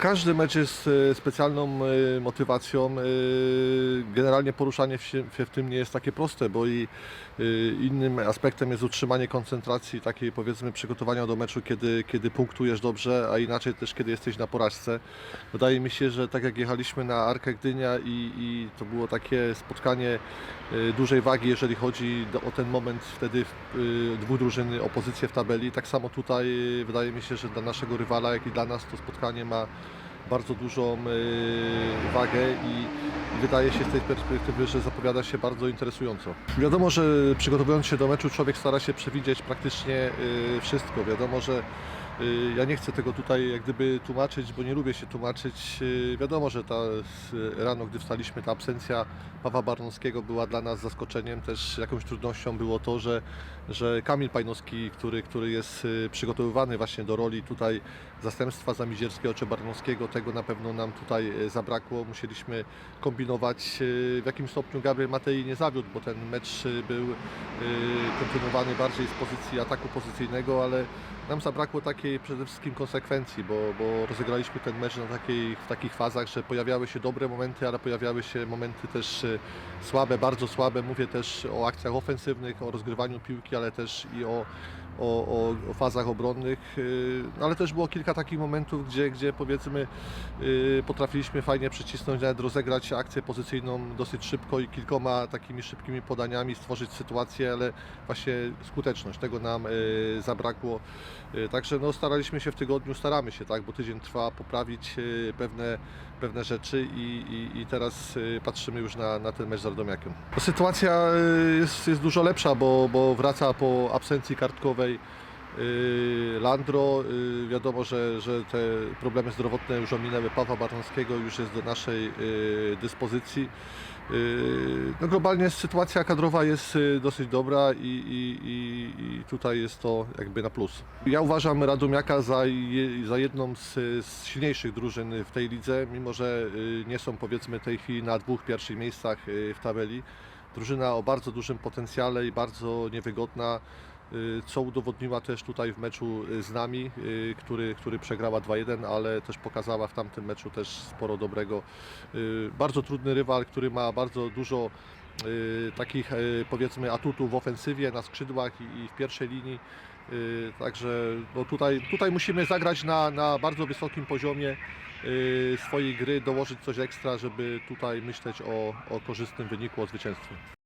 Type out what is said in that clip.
Każdy mecz jest e, specjalną e, motywacją. E, Generalnie poruszanie się w tym nie jest takie proste, bo i innym aspektem jest utrzymanie koncentracji, takiej powiedzmy przygotowania do meczu, kiedy, kiedy punktujesz dobrze, a inaczej też kiedy jesteś na porażce. Wydaje mi się, że tak jak jechaliśmy na Arkę Gdynia i, i to było takie spotkanie dużej wagi, jeżeli chodzi o ten moment wtedy dwóch drużyn o pozycję w tabeli. Tak samo tutaj wydaje mi się, że dla naszego rywala, jak i dla nas to spotkanie ma bardzo dużą e, wagę i, wydaje się z tej perspektywy, że zapowiada się bardzo interesująco. Wiadomo, że przygotowując się do meczu człowiek stara się przewidzieć praktycznie e, wszystko. Wiadomo, że ja nie chcę tego tutaj jak gdyby tłumaczyć, bo nie lubię się tłumaczyć. E, Wiadomo, że ta s- rano, gdy wstaliśmy, ta absencja Pawła Barnowskiego była dla nas zaskoczeniem. Też jakąś trudnością było to, że, że Kamil Pajnowski, który, który jest przygotowywany właśnie do roli tutaj zastępstwa Zamizierskiego czy Barnowskiego, tego na pewno nam tutaj zabrakło. Musieliśmy kombinować. W jakim stopniu Gabriel Matei nie zawiódł, bo ten mecz był kontynuowany bardziej z pozycji ataku pozycyjnego, ale nam zabrakło takiej przede wszystkim konsekwencji, bo, bo rozegraliśmy ten mecz na takiej, w takich fazach, że pojawiały się dobre momenty, ale pojawiały się momenty też e, słabe, bardzo słabe. Mówię też o akcjach ofensywnych, o rozgrywaniu piłki, ale też i o, o, o, fazach obronnych. Yy, Ale też było kilka takich momentów, gdzie, gdzie powiedzmy yy, potrafiliśmy fajnie przycisnąć, nawet rozegrać akcję pozycyjną dosyć szybko i kilkoma takimi szybkimi podaniami stworzyć sytuację, ale właśnie skuteczność tego nam yy, zabrakło. Także no, staraliśmy się w tygodniu, staramy się, tak, bo tydzień trwa, poprawić pewne, pewne rzeczy i, i, i teraz patrzymy już na, na ten mecz z Radomiakiem. Sytuacja jest, jest dużo lepsza, bo, bo wraca po absencji kartkowej yy, Landro. Yy, Wiadomo, że, że te problemy zdrowotne już ominęły Pawła Barnowskiego, już jest do naszej yy, dyspozycji. No globalnie sytuacja kadrowa jest dosyć dobra i, i, i, tutaj jest to jakby na plus. Ja uważam Radomiaka za, za jedną z, z silniejszych drużyn w tej lidze, mimo że nie są powiedzmy tej chwili na dwóch pierwszych miejscach w tabeli. Drużyna o bardzo dużym potencjale i bardzo niewygodna, y, co udowodniła też tutaj w meczu y, z nami, y, który, który przegrała 2-1, ale też pokazała w tamtym meczu też sporo dobrego. Y, Bardzo trudny rywal, który ma bardzo dużo y, takich y, powiedzmy atutów w ofensywie, na skrzydłach i, w pierwszej linii. Y, Także no tutaj, tutaj musimy zagrać na, na bardzo wysokim poziomie y, swojej gry, dołożyć coś ekstra, żeby tutaj myśleć o, o korzystnym wyniku, o zwycięstwie.